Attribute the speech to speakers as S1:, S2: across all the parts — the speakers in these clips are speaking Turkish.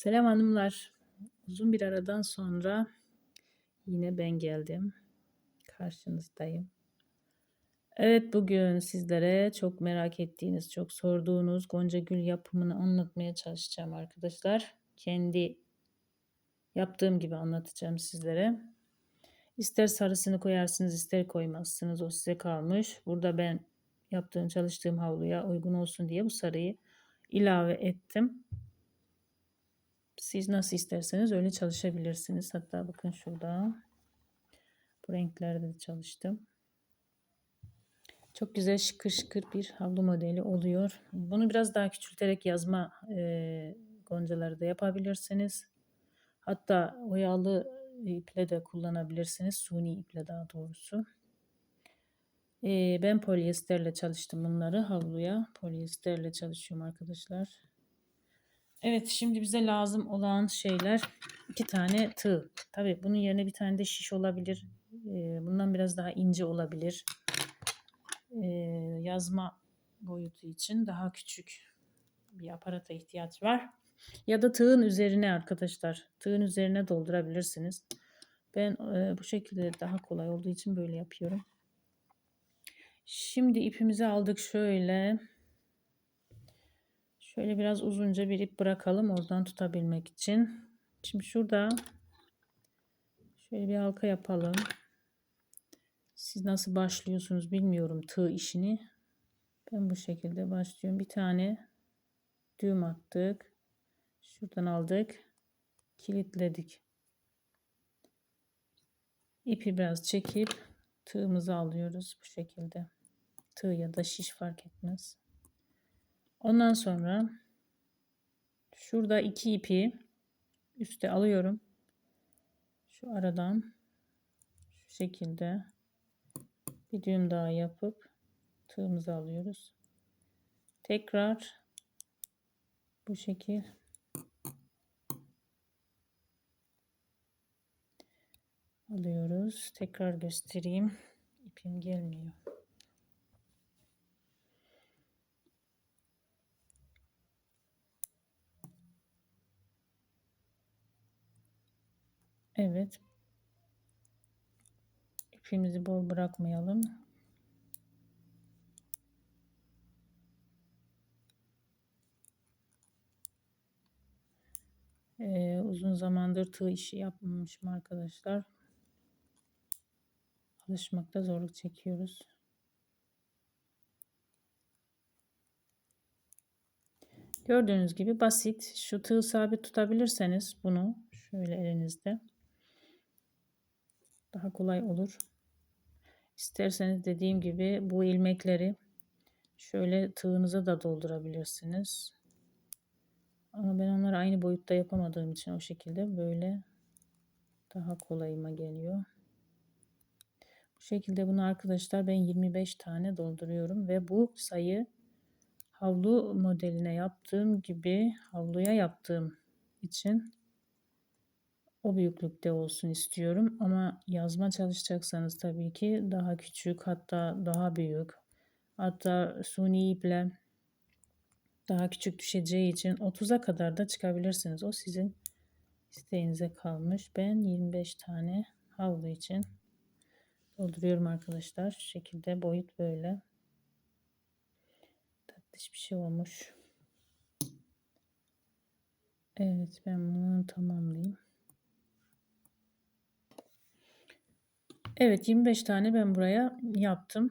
S1: Selam hanımlar. Uzun bir aradan sonra yine ben geldim. Karşınızdayım. Evet bugün sizlere çok merak ettiğiniz, çok sorduğunuz Gonca Gül yapımını anlatmaya çalışacağım arkadaşlar. Kendi yaptığım gibi anlatacağım sizlere. İster sarısını koyarsınız, ister koymazsınız. O size kalmış. Burada ben yaptığım, çalıştığım havluya uygun olsun diye bu sarıyı ilave ettim. Siz nasıl isterseniz öyle çalışabilirsiniz. Hatta bakın şurada bu renklerde de çalıştım. Çok güzel şıkır şıkır bir havlu modeli oluyor. Bunu biraz daha küçülterek yazma e, goncaları da yapabilirsiniz. Hatta oyalı iple de kullanabilirsiniz. Suni iple daha doğrusu. E, ben polyesterle çalıştım bunları havluya. Polyesterle çalışıyorum arkadaşlar. Evet şimdi bize lazım olan şeyler iki tane tığ. Tabi bunun yerine bir tane de şiş olabilir. Ee, bundan biraz daha ince olabilir. Ee, yazma boyutu için daha küçük bir aparata ihtiyaç var. Ya da tığın üzerine arkadaşlar. Tığın üzerine doldurabilirsiniz. Ben e, bu şekilde daha kolay olduğu için böyle yapıyorum. Şimdi ipimizi aldık şöyle. Şöyle biraz uzunca bir ip bırakalım oradan tutabilmek için. Şimdi şurada şöyle bir halka yapalım. Siz nasıl başlıyorsunuz bilmiyorum tığ işini. Ben bu şekilde başlıyorum. Bir tane düğüm attık. Şuradan aldık. Kilitledik. İpi biraz çekip tığımızı alıyoruz bu şekilde. Tığ ya da şiş fark etmez. Ondan sonra şurada iki ipi üste alıyorum. Şu aradan şu şekilde bir düğüm daha yapıp tığımızı alıyoruz. Tekrar bu şekil alıyoruz. Tekrar göstereyim. İpim gelmiyor. Evet. İpimizi bol bırakmayalım. Ee, uzun zamandır tığ işi yapmamışım arkadaşlar. Alışmakta zorluk çekiyoruz. Gördüğünüz gibi basit. Şu tığ sabit tutabilirseniz bunu şöyle elinizde daha kolay olur. İsterseniz dediğim gibi bu ilmekleri şöyle tığınıza da doldurabilirsiniz. Ama ben onları aynı boyutta yapamadığım için o şekilde böyle daha kolayıma geliyor. Bu şekilde bunu arkadaşlar ben 25 tane dolduruyorum ve bu sayı havlu modeline yaptığım gibi havluya yaptığım için o büyüklükte olsun istiyorum. Ama yazma çalışacaksanız tabii ki daha küçük hatta daha büyük. Hatta suni iple daha küçük düşeceği için 30'a kadar da çıkabilirsiniz. O sizin isteğinize kalmış. Ben 25 tane havlu için dolduruyorum arkadaşlar. Şu şekilde boyut böyle. Tatlış bir şey olmuş. Evet ben bunu tamamlayayım. Evet 25 tane ben buraya yaptım.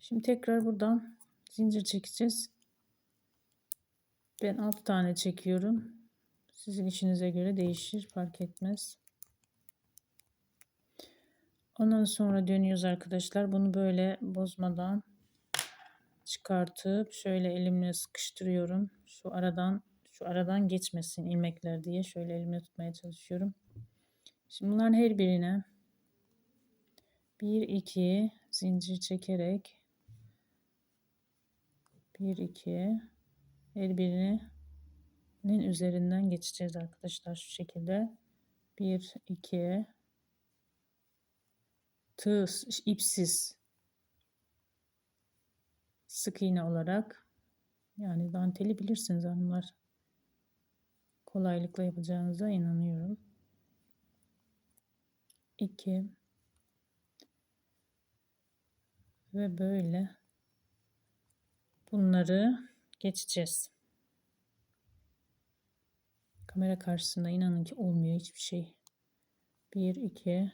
S1: Şimdi tekrar buradan zincir çekeceğiz. Ben 6 tane çekiyorum. Sizin işinize göre değişir fark etmez. Ondan sonra dönüyoruz arkadaşlar. Bunu böyle bozmadan çıkartıp şöyle elimle sıkıştırıyorum. Şu aradan şu aradan geçmesin ilmekler diye şöyle elimle tutmaya çalışıyorum. Şimdi bunların her birine 1 2 zincir çekerek. 1 2 her birinin üzerinden geçeceğiz arkadaşlar şu şekilde. 1 2 tığ ipsiz. Sık iğne olarak. Yani danteli bilirsiniz hanımlar. Kolaylıkla yapacağınıza inanıyorum. 2 ve böyle bunları geçeceğiz. Kamera karşısında inanın ki olmuyor hiçbir şey. 1 2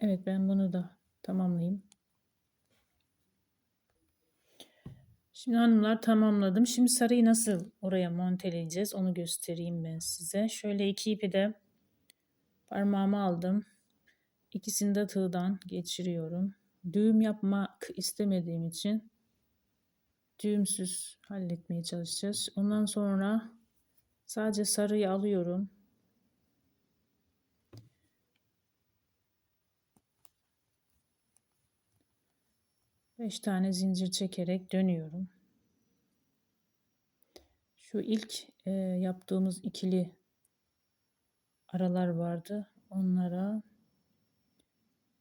S1: Evet ben bunu da tamamlayayım. Şimdi hanımlar tamamladım. Şimdi sarıyı nasıl oraya monteleyeceğiz onu göstereyim ben size. Şöyle iki ipi de parmağıma aldım. İkisini de tığdan geçiriyorum. Düğüm yapmak istemediğim için düğümsüz halletmeye çalışacağız. Ondan sonra sadece sarıyı alıyorum. Beş tane zincir çekerek dönüyorum. Şu ilk e, yaptığımız ikili aralar vardı. Onlara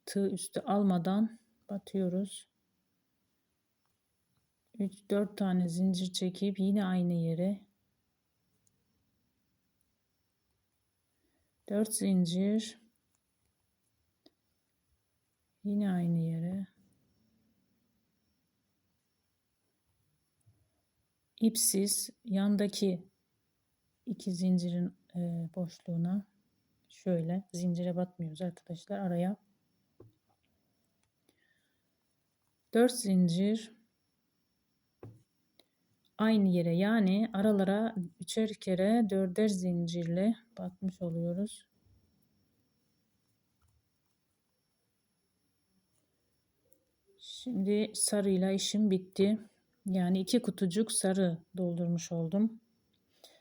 S1: tığ üstü almadan batıyoruz. 3 4 tane zincir çekip yine aynı yere 4 zincir yine aynı yere ipsiz yandaki iki zincirin e, boşluğuna şöyle zincire batmıyoruz arkadaşlar araya 4 zincir aynı yere yani aralara üçer kere dörder zincirle batmış oluyoruz. Şimdi sarıyla işim bitti. Yani iki kutucuk sarı doldurmuş oldum.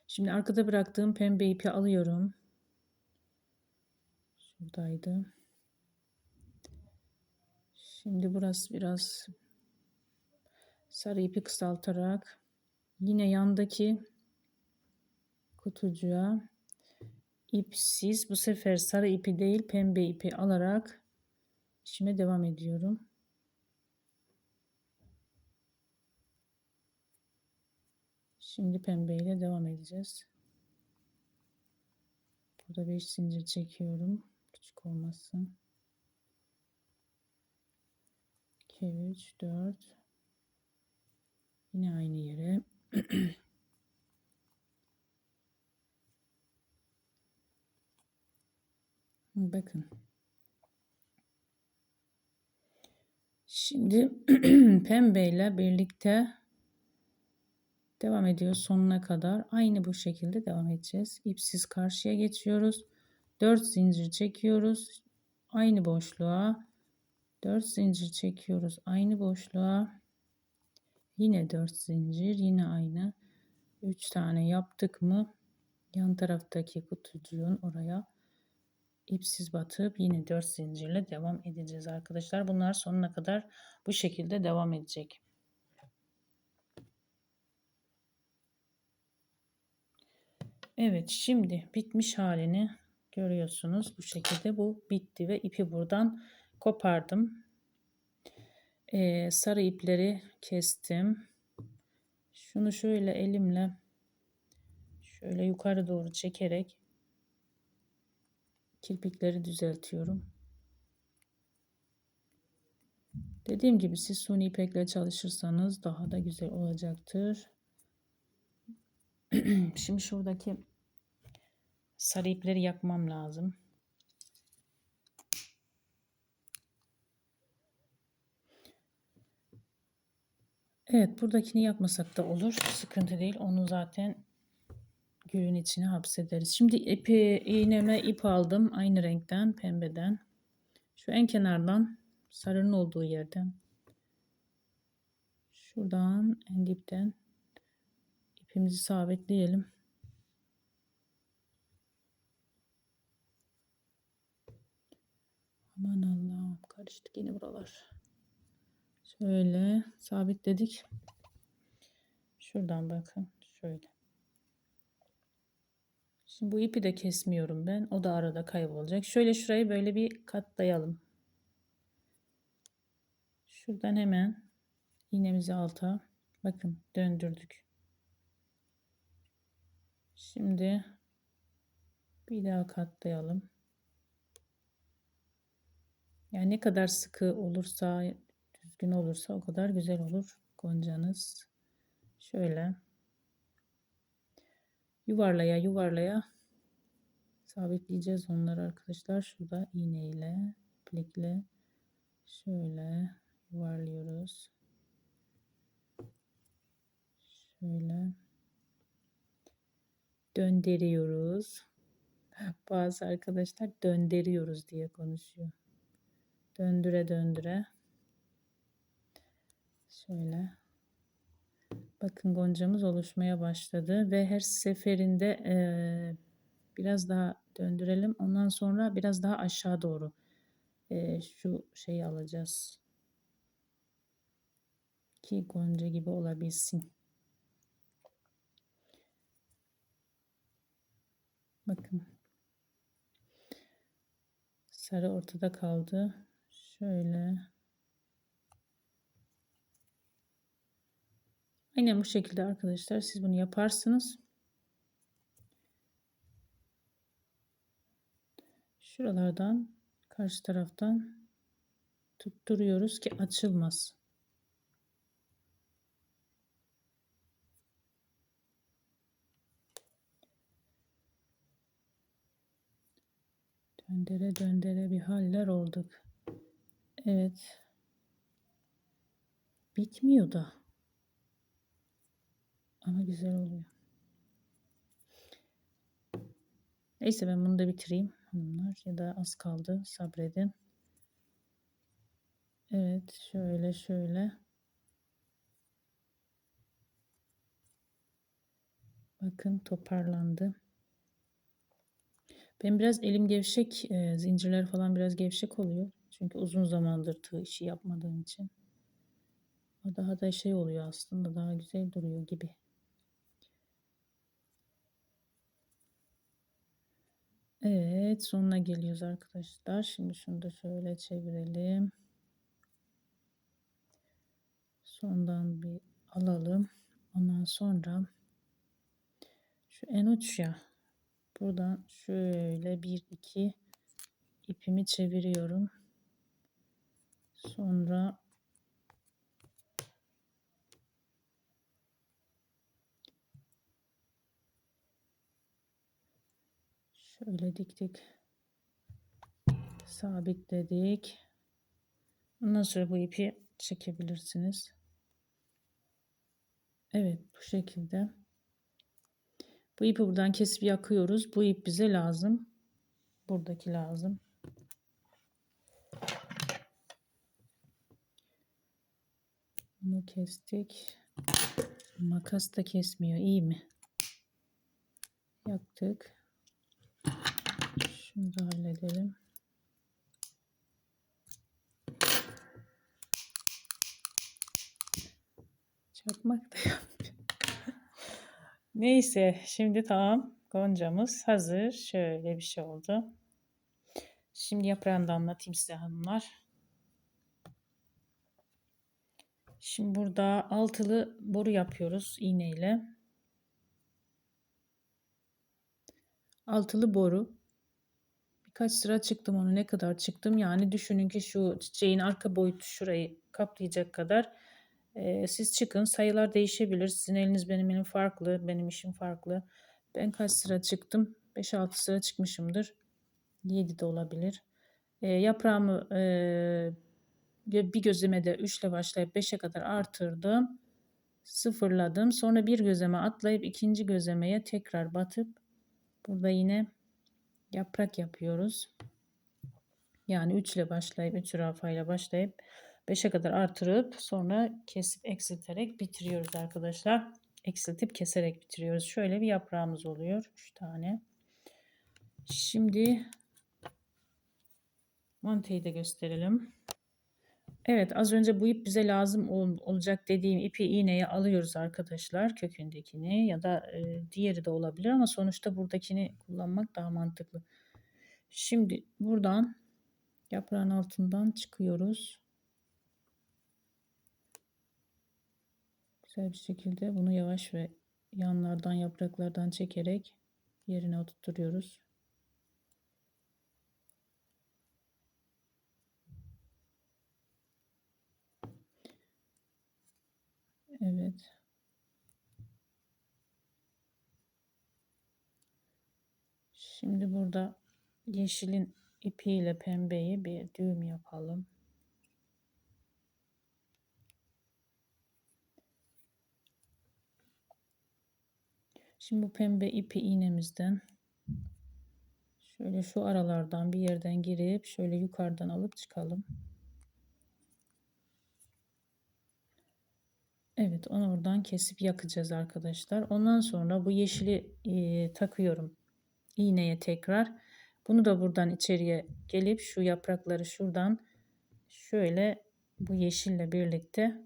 S1: Şimdi arkada bıraktığım pembe ipi alıyorum. Şuradaydı. Şimdi burası biraz sarı ipi kısaltarak yine yandaki kutucuğa ipsiz bu sefer sarı ipi değil pembe ipi alarak işime devam ediyorum. Şimdi pembe ile devam edeceğiz. Burada 5 zincir çekiyorum. Küçük olmasın. 2 3 4 Yine aynı yere. Bakın. Şimdi pembeyle birlikte devam ediyoruz sonuna kadar. Aynı bu şekilde devam edeceğiz. İpsiz karşıya geçiyoruz. 4 zincir çekiyoruz. Aynı boşluğa 4 zincir çekiyoruz. Aynı boşluğa Yine 4 zincir yine aynı 3 tane yaptık mı yan taraftaki kutucuğun oraya ipsiz batıp yine 4 zincirle devam edeceğiz arkadaşlar. Bunlar sonuna kadar bu şekilde devam edecek. Evet şimdi bitmiş halini görüyorsunuz. Bu şekilde bu bitti ve ipi buradan kopardım e, sarı ipleri kestim. Şunu şöyle elimle şöyle yukarı doğru çekerek kirpikleri düzeltiyorum. Dediğim gibi siz suni ipekle çalışırsanız daha da güzel olacaktır. Şimdi şuradaki sarı ipleri yakmam lazım. Evet buradakini yapmasak da olur. Sıkıntı değil. Onu zaten gülün içine hapsederiz. Şimdi ipi iğneme ip aldım. Aynı renkten pembeden. Şu en kenardan sarının olduğu yerden. Şuradan en dipten ipimizi sabitleyelim. Karıştık yine buralar. Şöyle sabitledik. Şuradan bakın. Şöyle. Şimdi bu ipi de kesmiyorum ben. O da arada kaybolacak. Şöyle şurayı böyle bir katlayalım. Şuradan hemen iğnemizi alta bakın döndürdük. Şimdi bir daha katlayalım. Yani ne kadar sıkı olursa, düzgün olursa o kadar güzel olur goncanız. Şöyle yuvarlaya yuvarlaya sabitleyeceğiz onları arkadaşlar. Şurada iğneyle, iplikle şöyle yuvarlıyoruz. Şöyle döndürüyoruz. Bazı arkadaşlar döndürüyoruz diye konuşuyor. Döndüre döndüre. Şöyle. Bakın goncamız oluşmaya başladı ve her seferinde e, biraz daha döndürelim. Ondan sonra biraz daha aşağı doğru e, şu şeyi alacağız. Ki gonca gibi olabilsin. Bakın. Sarı ortada kaldı. Şöyle. Aynen bu şekilde arkadaşlar siz bunu yaparsınız. Şuralardan karşı taraftan tutturuyoruz ki açılmaz. Döndere döndere bir haller olduk. Evet. Bitmiyor da. Ama güzel oluyor. Neyse ben bunu da bitireyim hanımlar. Ya da az kaldı sabredin. Evet şöyle şöyle. Bakın toparlandı. Ben biraz elim gevşek, e, zincirler falan biraz gevşek oluyor. Çünkü uzun zamandır tığ işi yapmadığım için. O daha da şey oluyor aslında daha güzel duruyor gibi. Evet sonuna geliyoruz arkadaşlar. Şimdi şunu da şöyle çevirelim. Sondan bir alalım. Ondan sonra şu en uç ya buradan şöyle bir iki ipimi çeviriyorum. Sonra şöyle diktik. Sabitledik. Ondan sonra bu ipi çekebilirsiniz. Evet bu şekilde. Bu ipi buradan kesip yakıyoruz. Bu ip bize lazım. Buradaki lazım. Bunu kestik. Makas da kesmiyor. İyi mi? Yaktık. Şunu da halledelim. Çakmak da yapmıyor. Neyse şimdi tamam. Goncamız hazır. Şöyle bir şey oldu. Şimdi yaprağını da anlatayım size hanımlar. Şimdi burada altılı boru yapıyoruz iğneyle. Altılı boru. Birkaç sıra çıktım onu ne kadar çıktım yani düşünün ki şu çiçeğin arka boyutu şurayı kaplayacak kadar siz çıkın sayılar değişebilir sizin eliniz benim elim farklı benim işim farklı ben kaç sıra çıktım 5-6 sıra çıkmışımdır 7 de olabilir e, yaprağımı e, bir gözlemede 3 ile başlayıp 5'e kadar artırdım. Sıfırladım. Sonra bir gözleme atlayıp ikinci gözlemeye tekrar batıp burada yine yaprak yapıyoruz. Yani 3 ile başlayıp 3 zürafayla başlayıp 5'e kadar artırıp sonra kesip eksilterek bitiriyoruz arkadaşlar. Eksiltip keserek bitiriyoruz. Şöyle bir yaprağımız oluyor. 3 tane. Şimdi monteyi de gösterelim. Evet az önce bu ip bize lazım ol, olacak dediğim ipi iğneye alıyoruz arkadaşlar kökündekini ya da e, diğeri de olabilir ama sonuçta buradakini kullanmak daha mantıklı. Şimdi buradan yaprağın altından çıkıyoruz. Güzel bir şekilde bunu yavaş ve yanlardan yapraklardan çekerek yerine oturtuyoruz. Evet. Şimdi burada yeşilin ipiyle pembeyi bir düğüm yapalım. Şimdi bu pembe ipi iğnemizden şöyle şu aralardan bir yerden girip şöyle yukarıdan alıp çıkalım. Evet onu oradan kesip yakacağız arkadaşlar. Ondan sonra bu yeşili e, takıyorum iğneye tekrar. Bunu da buradan içeriye gelip şu yaprakları şuradan şöyle bu yeşille birlikte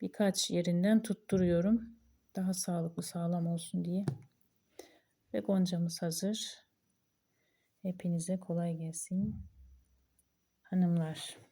S1: birkaç yerinden tutturuyorum. Daha sağlıklı sağlam olsun diye. Ve goncamız hazır. Hepinize kolay gelsin. Hanımlar.